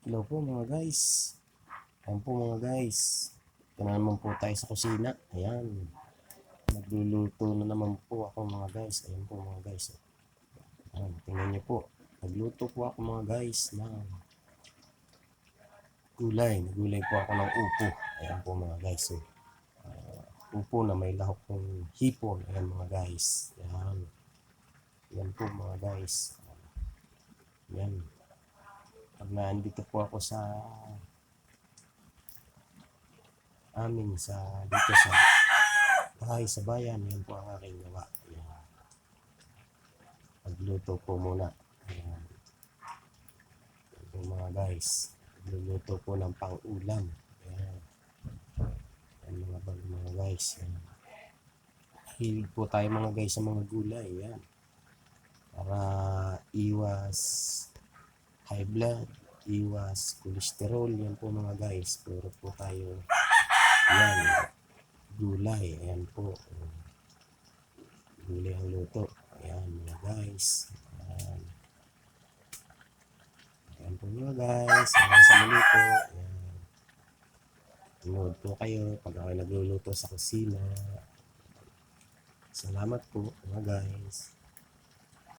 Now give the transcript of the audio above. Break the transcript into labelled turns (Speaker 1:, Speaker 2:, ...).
Speaker 1: Hello po mga guys. Ayan po mga guys. Ito na naman po tayo sa kusina. Ayan. Nagluluto na naman po ako mga guys. Ayan po mga guys. Ayan, tingnan niyo po. Nagluto po ako mga guys ng gulay. Nagulay po ako ng upo. Ayan po mga guys. Ah, upo na may lahok ng hipon. Ayan mga guys. Ayan. Ayan po mga guys. Ayan. Pag nandito po ako sa amin sa dito sa bahay sa bayan, yan po ang aking gawa. Ayan. Pagluto po muna. Ayan. Ayan mga guys. Pagluluto po ng pang-ulam. Ayan. Mga, bag- mga guys. Hilig po tayo mga guys sa mga gulay. Ayan. Para iwas high blood, iwas cholesterol, yan po mga guys. Puro po tayo, yan, gulay, ayan po. Gulay ang luto. Ayan mga guys. Ayan. Ayan po mga guys. Hanggang sa muli po. Ayan. Tunood po kayo pag ako nagluluto sa kusina. Salamat po mga guys.